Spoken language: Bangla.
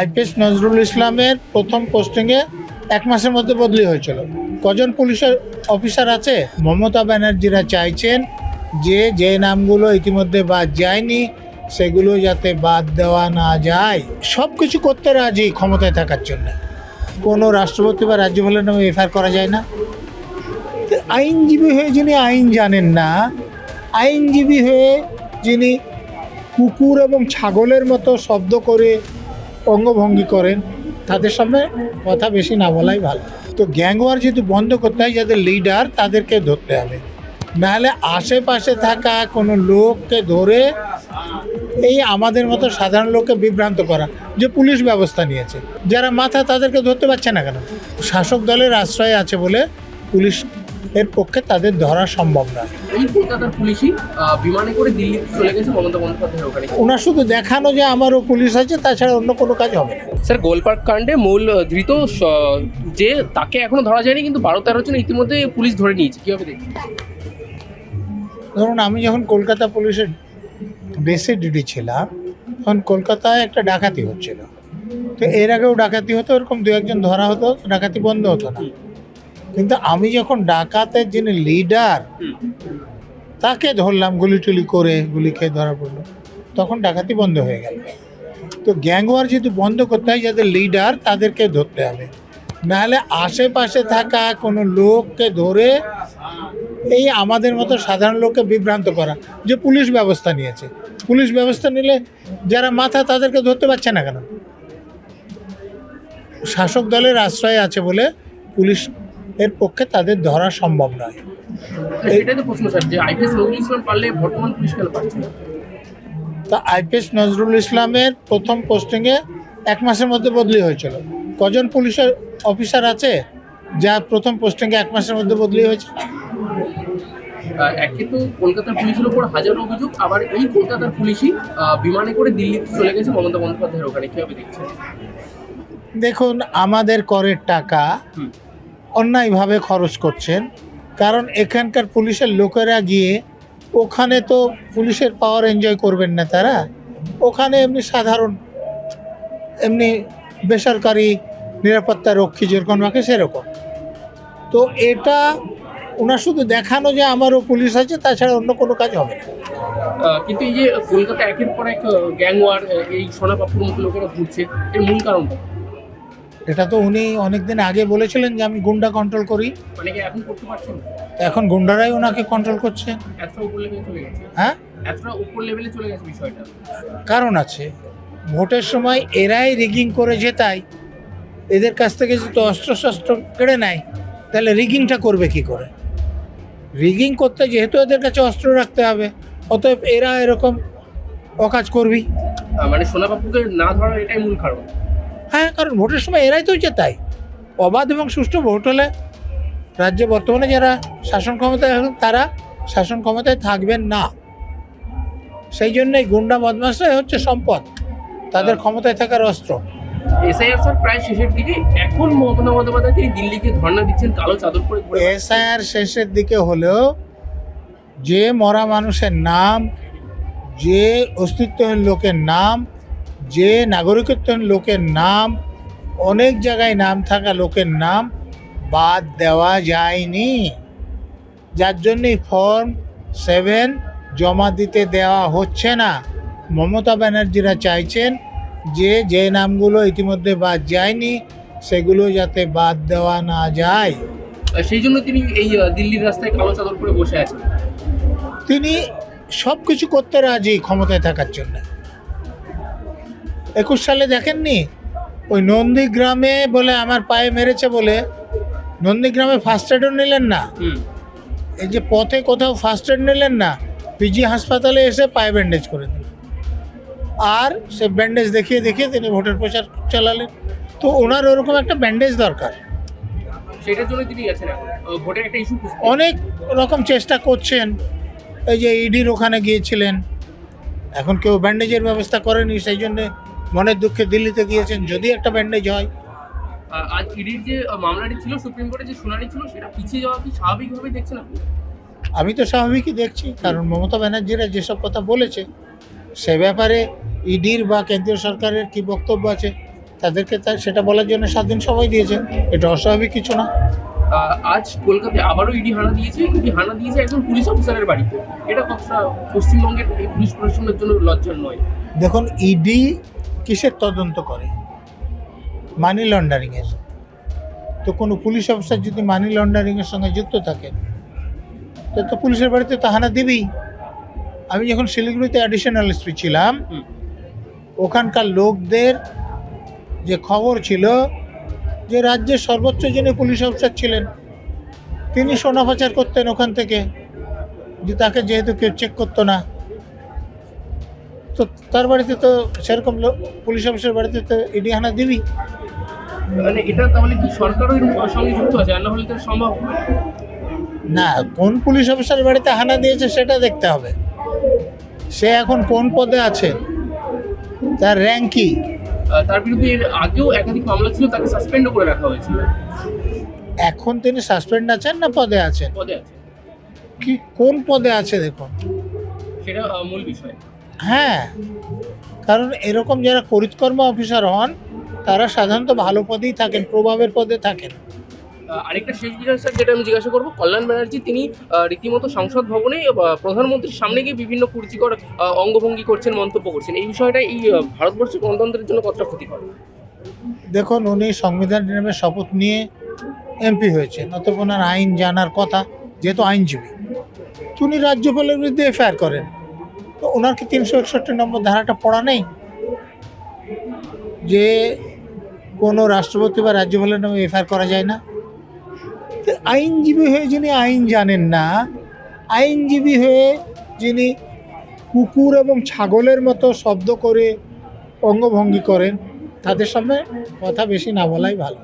আইপিএস নজরুল ইসলামের প্রথম পোস্টিংয়ে এক মাসের মধ্যে বদলি হয়েছিল। কজন পুলিশের অফিসার আছে? মমতা ব্যানার্জিরা চাইছেন যে যে নামগুলো ইতিমধ্যে বাদ যায়নি, সেগুলো যাতে বাদ দেওয়া না যায়। সব কিছু করতে রাজি ক্ষমতায় থাকার জন্য। কোনো রাষ্ট্রপতি বা রাজ্যপালের নামে এফআইআর করা যায় না। আইনজীবী হয়ে যিনি আইন জানেন না, আইনজীবী হয়ে যিনি কুকুর এবং ছাগলের মতো শব্দ করে অঙ্গভঙ্গি করেন, তাদের সামনে কথা বেশি না বলাই ভালো। তো গ্যাং ওয়ার যদি বন্ধ করতে হয়, যাদের লিডার তাদেরকে ধরতে হবে। নাহলে আশেপাশে থাকা কোনো লোককে ধরে এই আমাদের মতো সাধারণ লোককে বিভ্রান্ত করা, যে পুলিশ ব্যবস্থা নিয়েছে। যারা মাথা তাদেরকে ধরতে পারছে না কেন? শাসক দলের আশ্রয় আছে বলে পুলিশ এর পক্ষে তাদের ধরা সম্ভব নয় পুলিশই বিমানে করে দিল্লি চলে গেছে মমতা বন্দ্যোপাধ্যায়ের ওখানে। ওনার শুধু দেখানো যে আমারও পুলিশ আছে তাছাড়া অন্য কোনো কাজ হবে না। স্যার গোলপার্ক কাণ্ডে মূল ধৃত যে তাকে এখনও ধরা যায়নি কিন্তু বারো তেরো জন ইতিমধ্যে পুলিশ ধরে নিয়েছে। কীভাবে দেখি ধরুন আমি যখন কলকাতা পুলিশের বেসে ডিউটি ছিলাম তখন কলকাতায় একটা ডাকাতি হচ্ছিল। তো এর আগেও ডাকাতি হতো এরকম দু একজন ধরা হতো ডাকাতি বন্ধ হতো না। কিন্তু আমি যখন ডাকাতের যিনি লিডার তাকে ধরলাম গুলি টুলি করে গুলি খেয়ে ধরা পড়ল। তখন ডাকাতি বন্ধ হয়ে গেল। তো গ্যাং ওয়ার যদি বন্ধ করতে হয়, যাদের লিডার তাদেরকে ধরতে হবে। নাহলে আশেপাশে থাকা কোনো লোককে ধরে এই আমাদের মতো সাধারণ লোককে বিভ্রান্ত করা, যে পুলিশ ব্যবস্থা নিয়েছে। পুলিশ ব্যবস্থা নিলে যারা মাথা তাদেরকে ধরতে পারছে না কেন? শাসক দলের আশ্রয় আছে বলে পুলিশ এর পক্ষে তাদের ধরা সম্ভব নয়। এটাই তো প্রশ্ন স্যার যে আইপিএস নজরুল ইসলাম পারলে বর্তমান পুলিশ কেন পারছে তা আইপিএস নজরুল ইসলামের প্রথম পোস্টিংয়ে এক মাসের মধ্যে বদলি হয়েছিল। কজন পুলিশের অফিসার আছে যা প্রথম পোস্টিংয়ে এক মাসের মধ্যে বদলি হয়েছে? একে তো কলকাতার পুলিশের উপর হাজার অভিযোগ আবার এই কলকাতার পুলিশই বিমানে করে দিল্লি চলে গেছে মমতা বন্দ্যোপাধ্যায়ের ওখানে। কীভাবে দেখছেন? দেখুন আমাদের করের টাকা। অন্যায়ভাবে খরচ করছেন। কারণ এখানকার পুলিশের লোকেরা গিয়ে, ওখানে তো পুলিশের পাওয়ার এনজয় করবেন না তারা। ওখানে এমনি সাধারণ, এমনি বেসরকারি নিরাপত্তা রক্ষী যেরকম রাখে সেরকম। তো এটা ওনার শুধু দেখানো যে আমারও পুলিশ আছে, তাছাড়া অন্য কোনো কাজ হবে না। কিন্তু এই যে কলকাতা একের পর এক গ্যাং ওয়ার এই সোনাপাপুর মতো লোকেরা ঘুরছে, এর মূল কারণটা? এটা তো উনি অনেকদিন আগে বলেছিলেন যে আমি গুন্ডা কন্ট্রোল করি। এখন গুন্ডারাই ওনাকে কন্ট্রোল করছে। হ্যাঁ? কারণ আছে ভোটের সময় এরাই রিগিং করে জেতায় এদের কাছ থেকে যদি অস্ত্র শস্ত্র কেড়ে নেয় তাহলে রিগিংটা করবে কি করে? রিগিং করতে যেহেতু এদের কাছে অস্ত্র রাখতে হবে অতএব এরা এরকম অকাজ করবি মানে সোনাপাপুকে না ধরার এটাই মূল কারণ। হ্যাঁ কারণ ভোটের সময় এরাই তো জেতায় অবাধ এবং সুষ্ঠু ভোট হলে রাজ্যে বর্তমানে যারা শাসন ক্ষমতায় এখন তারা শাসন ক্ষমতায় থাকবেন না। সেই জন্যই গুন্ডা বদমাশরাই হচ্ছে সম্পদ। তাদের ক্ষমতায় থাকার অস্ত্র। এসআইআর স্যার প্রায় শেষের দিকে এখন মমতা বন্দ্যোপাধ্যায় তিনি দিল্লিকে ধর্ণা দিচ্ছেন কালো চাদর পরে এসআইআর শেষের দিকে হলেও যে মরা মানুষের নাম যে অস্তিত্বহীন লোকের নাম যে নাগরিকত্বহীন লোকের নাম অনেক জায়গায় নাম থাকা লোকের নাম বাদ দেওয়া যায়নি। যার জন্যই ফর্ম সেভেন জমা দিতে দেওয়া হচ্ছে না। মমতা ব্যানার্জিরা চাইছেন যে যে নামগুলো ইতিমধ্যে বাদ যায়নি সেগুলো যাতে বাদ দেওয়া না যায়। সেই জন্য তিনি এই দিল্লির রাস্তায় কালো চাদর পরে বসে আছেন। তিনি সব কিছু করতে রাজি ক্ষমতায় থাকার জন্য। একুশ সালে দেখেননি? ওই নন্দীগ্রামে বলে আমার পায়ে মেরেছে বলে নন্দীগ্রামে ফার্স্ট এডও নিলেন না। এই যে পথে কোথাও ফার্স্ট এড নিলেন না পিজি হাসপাতালে এসে পায়ে ব্যান্ডেজ করে দিলেন। আর সে ব্যান্ডেজ দেখিয়ে দেখিয়ে তিনি ভোটের প্রচার চালালেন। তো ওনার ওরকম একটা ব্যান্ডেজ দরকার। সেটার জন্য তিনি গেছেন ভোটের একটা ইস্যু অনেক রকম চেষ্টা করছেন। এই যে ইডির ওখানে গিয়েছিলেন। এখন কেউ ব্যান্ডেজের ব্যবস্থা করেনি সেই জন্যে মনের দুঃখে দিল্লিতে গিয়েছেন যদি একটা ব্যান্ডেজ হয়। আজ ইডির যে মামলাটি ছিল সুপ্রিম কোর্টে যে শুনানি ছিল সেটা পিছিয়ে যাওয়া কি স্বাভাবিকভাবে দেখছেন আপনি? আমি তো স্বাভাবিকই দেখছি কারণ মমতা ব্যানার্জিরা যেসব কথা বলেছে সে ব্যাপারে ইডির বা কেন্দ্রীয় সরকারের কি বক্তব্য আছে তাদেরকে তা সেটা বলার জন্য সাত দিন সময় দিয়েছে এটা অস্বাভাবিক কিছু না। আজ কলকাতায় আবারও ইডি হানা দিয়েছে ইডি হানা দিয়েছে একজন পুলিশ অফিসারের বাড়িতে। এটা কতটা পশ্চিমবঙ্গের পুলিশ প্রশাসনের জন্য লজ্জার নয়। দেখুন ইডি কিসের তদন্ত করে? মানি লন্ডারিংয়ের তো কোনো পুলিশ অফিসার যদি মানি লন্ডারিংয়ের সঙ্গে যুক্ত থাকে তো তো পুলিশের বাড়িতে তো হানা দেবেই। আমি যখন শিলিগুড়িতে অ্যাডিশনাল এসপি ছিলাম ওখানকার লোকদের যে খবর ছিল যে রাজ্যের সর্বোচ্চ যিনি পুলিশ অফিসার ছিলেন তিনি সোনা পাচার করতেন ওখান থেকে যে তাকে যেহেতু কেউ চেক করতো না তো তার বাড়িতে তো সেরকম লোক পুলিশ অফিসার বাড়িতে তো ইডি হানা দিবি। মানে এটা তাহলে কি সরকারও সঙ্গে যুক্ত আছে? আর না হলে তো সম্ভব না। কোন পুলিশ অফিসার বাড়িতে হানা দিয়েছে সেটা দেখতে হবে। সে এখন কোন পদে আছে? তার র্যাঙ্ক কি? তার বিরুদ্ধে এর আগেও একাধিক মামলা ছিল তাকে সাসপেন্ডও করে রাখা হয়েছিল। এখন তিনি সাসপেন্ড আছেন না পদে আছেন? পদে আছে কি কোন পদে আছে দেখুন। সেটা মূল বিষয়। হ্যাঁ কারণ এরকম যারা করিতকর্ম অফিসার হন তারা সাধারণত ভালো পদেই থাকেন প্রভাবের পদে থাকেন। আরেকটা শেষ বিষয় স্যার যেটা আমি জিজ্ঞাসা করব কল্যাণ ব্যানার্জি তিনি রীতিমতো সংসদ ভবনে প্রধানমন্ত্রীর সামনে গিয়ে বিভিন্ন কুরুচিকর অঙ্গভঙ্গি করছেন মন্তব্য করছেন। এই বিষয়টা এই ভারতবর্ষের গণতন্ত্রের জন্য কতটা ক্ষতিকর? দেখুন উনি সংবিধান নেমে শপথ নিয়ে এমপি হয়েছেন। অতএব ওনার আইন জানার কথা যেহেতু আইনজীবী। উনি রাজ্যপালের বিরুদ্ধে এফআইআর করেন। তো ওনার কি তিনশো একষট্টি নম্বর ধারাটা পড়া নেই? যে কোনো রাষ্ট্রপতি বা রাজ্যপালের নামে এফআইআর করা যায় না? আইনজীবী হয়ে যিনি আইন জানেন না, আইনজীবী হয়ে যিনি কুকুর এবং ছাগলের মতো শব্দ করে অঙ্গভঙ্গি করেন, তাদের সামনে কথা বেশি না বলাই ভালো।